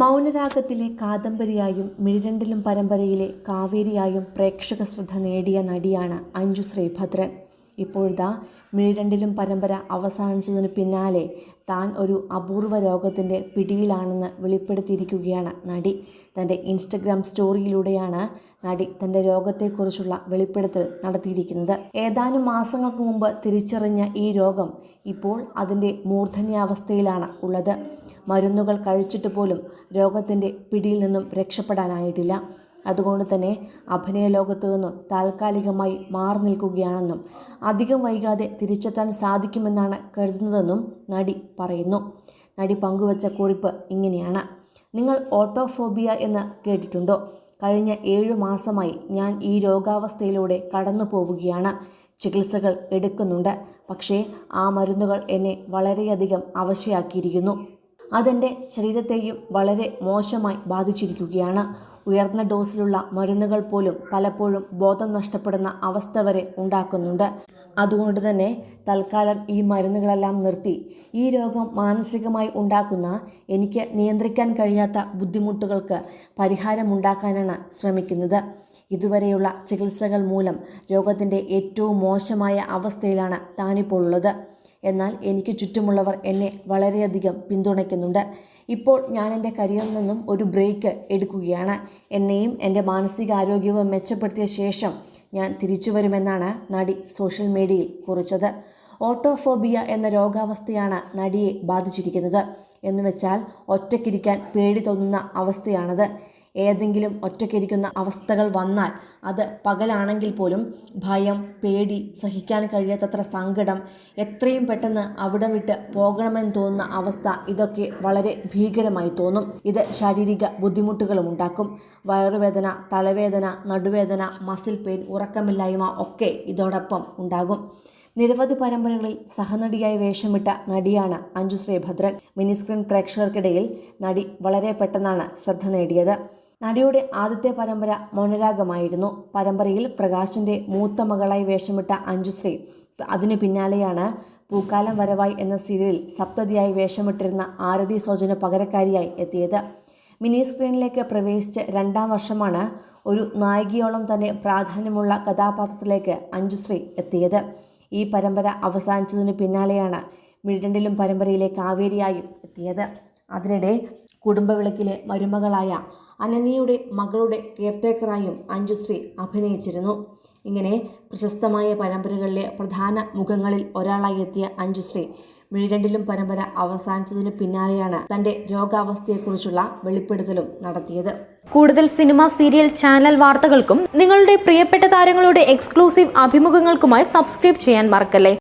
മൗനരാഗത്തിലെ കാദംബരിയായും മിഴിരണ്ടിലും പരമ്പരയിലെ കാവേരിയായും പ്രേക്ഷക ശ്രദ്ധ നേടിയ നടിയാണ് അഞ്ജു ശ്രീഭദ്രൻ. ഇപ്പോഴിതാ മിഴിരണ്ടിലും പരമ്പര അവസാനിച്ചതിനു പിന്നാലെ താൻ ഒരു അപൂർവ രോഗത്തിന്റെ പിടിയിലാണെന്ന് വെളിപ്പെടുത്തിയിരിക്കുകയാണ് നടി. തന്റെ ഇൻസ്റ്റഗ്രാം സ്റ്റോറിയിലൂടെയാണ് നടി തന്റെ രോഗത്തെക്കുറിച്ചുള്ള വെളിപ്പെടുത്തൽ നടത്തിയിരിക്കുന്നത്. ഏതാനും മാസങ്ങൾക്ക് മുമ്പ് തിരിച്ചറിഞ്ഞ ഈ രോഗം ഇപ്പോൾ അതിന്റെ മൂർധന്യാവസ്ഥയിലാണ് ഉള്ളത്. മരുന്നുകൾ കഴിച്ചിട്ട് പോലും രോഗത്തിന്റെ പിടിയിൽ നിന്നും രക്ഷപ്പെടാനായിട്ടില്ല. അതുകൊണ്ട് തന്നെ അഭിനയ ലോകത്തു നിന്നും താൽക്കാലികമായി മാറി നിൽക്കുകയാണെന്നും അധികം വൈകാതെ തിരിച്ചെത്താൻ സാധിക്കുമെന്നാണ് കരുതുന്നതെന്നും നടി പറയുന്നു. നടി പങ്കുവച്ച കുറിപ്പ് ഇങ്ങനെയാണ്. നിങ്ങൾ ഓട്ടോഫോബിയ എന്ന് കേട്ടിട്ടുണ്ടോ? കഴിഞ്ഞ ഏഴു മാസമായി ഞാൻ ഈ രോഗാവസ്ഥയിലൂടെ കടന്നു പോവുകയാണ് ചികിത്സകൾ എടുക്കുന്നുണ്ട്. പക്ഷേ ആ മരുന്നുകൾ എന്നെ വളരെയധികം അവശയാക്കിയിരിക്കുന്നു. അതെന്റെ ശരീരത്തെയും വളരെ മോശമായി ബാധിച്ചിരിക്കുകയാണ്. ഉയർന്ന ഡോസിലുള്ള മരുന്നുകൾ പോലും പലപ്പോഴും ബോധം നഷ്ടപ്പെടുന്ന അവസ്ഥ വരെ ഉണ്ടാക്കുന്നുണ്ട്. അതുകൊണ്ട് തന്നെ തൽക്കാലം ഈ മരുന്നുകളെല്ലാം നിർത്തി. ഈ രോഗം മാനസികമായി ഉണ്ടാക്കുന്ന എനിക്ക് നിയന്ത്രിക്കാൻ കഴിയാത്ത ബുദ്ധിമുട്ടുകൾക്ക് പരിഹാരമുണ്ടാക്കാനാണ് ശ്രമിക്കുന്നത്. ഇതുവരെയുള്ള ചികിത്സകൾ മൂലം രോഗത്തിന്റെ ഏറ്റവും മോശമായ അവസ്ഥയിലാണ് താനിപ്പോൾ ഉള്ളത് എന്നാൽ എനിക്ക് ചുറ്റുമുള്ളവർ എന്നെ വളരെയധികം പിന്തുണയ്ക്കുന്നുണ്ട്. ഇപ്പോൾ ഞാൻ എന്റെ കരിയറിൽ നിന്നും ഒരു ബ്രേക്ക് എടുക്കുകയാണ്. എന്നെയും എന്റെ മാനസികാരോഗ്യവും മെച്ചപ്പെടുത്തിയ ശേഷം ഞാൻ തിരിച്ചു വരുമെന്നാണ് നടി സോഷ്യൽ മീഡിയയിൽ കുറിച്ചത്. ഓട്ടോഫോബിയ എന്ന രോഗാവസ്ഥയാണ് നടിയെ ബാധിച്ചിരിക്കുന്നത്. എന്നുവെച്ചാൽ ഒറ്റയ്ക്കിരിക്കാൻ പേടി തോന്നുന്ന അവസ്ഥയാണത്. ഏതെങ്കിലും ഒറ്റയ്ക്കിരിക്കുന്ന അവസ്ഥകൾ വന്നാൽ അത് പകലാണെങ്കിൽ പോലും ഭയം പേടി സഹിക്കാൻ കഴിയാത്തത്ര സങ്കടം എത്രയും പെട്ടെന്ന് അവിടെ വിട്ട് പോകണമെന്ന് തോന്നുന്ന അവസ്ഥ ഇതൊക്കെ വളരെ ഭീകരമായി തോന്നും. ഇത് ശാരീരിക ബുദ്ധിമുട്ടുകളും ഉണ്ടാക്കും. വയറുവേദന തലവേദന നടുവേദന മസിൽ പെയിൻ ഉറക്കമില്ലായ്മ ഒക്കെ ഇതോടൊപ്പം ഉണ്ടാകും. നിരവധി പരമ്പരകളിൽ സഹനടിയായി വേഷമിട്ട നടിയാണ് അഞ്ജു ശ്രീഭദ്രൻ. മിനിസ്ക്രീൻ പ്രേക്ഷകർക്കിടയിൽ നടി വളരെ പെട്ടെന്നാണ് ശ്രദ്ധ നേടിയത്. നടിയുടെ ആദ്യത്തെ പരമ്പര മൗനരാഗമായിരുന്നു. പരമ്പരയിൽ പ്രകാശിന്റെ മൂത്ത മകളായി വേഷമിട്ട അഞ്ജുശ്രീ അതിനു പിന്നാലെയാണ് പൂക്കാലം വരവായി എന്ന സീരിയലിൽ സപ്തതിയായി വേഷമിട്ടിരുന്ന ആരതി സോജന് പകരക്കാരിയായി എത്തിയത്. മിനി സ്ക്രീനിലേക്ക് പ്രവേശിച്ച് രണ്ടാം വർഷമാണ് ഒരു നായികയോളം തന്നെ പ്രാധാന്യമുള്ള കഥാപാത്രത്തിലേക്ക് അഞ്ജുശ്രീ എത്തിയത്. ഈ പരമ്പര അവസാനിച്ചതിനു പിന്നാലെയാണ് മിഴിരണ്ടിലും പരമ്പരയിലെ കാവേരിയായും എത്തിയത്. അതിനിടെ കുടുംബവിളക്കിലെ മരുമകളായ അനന്യയുടെ മകളുടെ കെയർടേക്കറായും അഞ്ജുശ്രീ അഭിനയിച്ചിരുന്നു. ഇങ്ങനെ പ്രശസ്തമായ പരമ്പരകളിലെ പ്രധാന മുഖങ്ങളിൽ ഒരാളായി എത്തിയ അഞ്ജുശ്രീ മിഴിരണ്ടിലും പരമ്പര അവസാനിച്ചതിനു പിന്നാലെയാണ് തന്റെ രോഗാവസ്ഥയെക്കുറിച്ചുള്ള വെളിപ്പെടുത്തലും നടത്തിയത്. കൂടുതൽ സിനിമ സീരിയൽ ചാനൽ വാർത്തകൾക്കും നിങ്ങളുടെ പ്രിയപ്പെട്ട താരങ്ങളുടെ എക്സ്ക്ലൂസീവ് അഭിമുഖങ്ങൾക്കുമായി സബ്സ്ക്രൈബ് ചെയ്യാൻ മറക്കല്ലേ?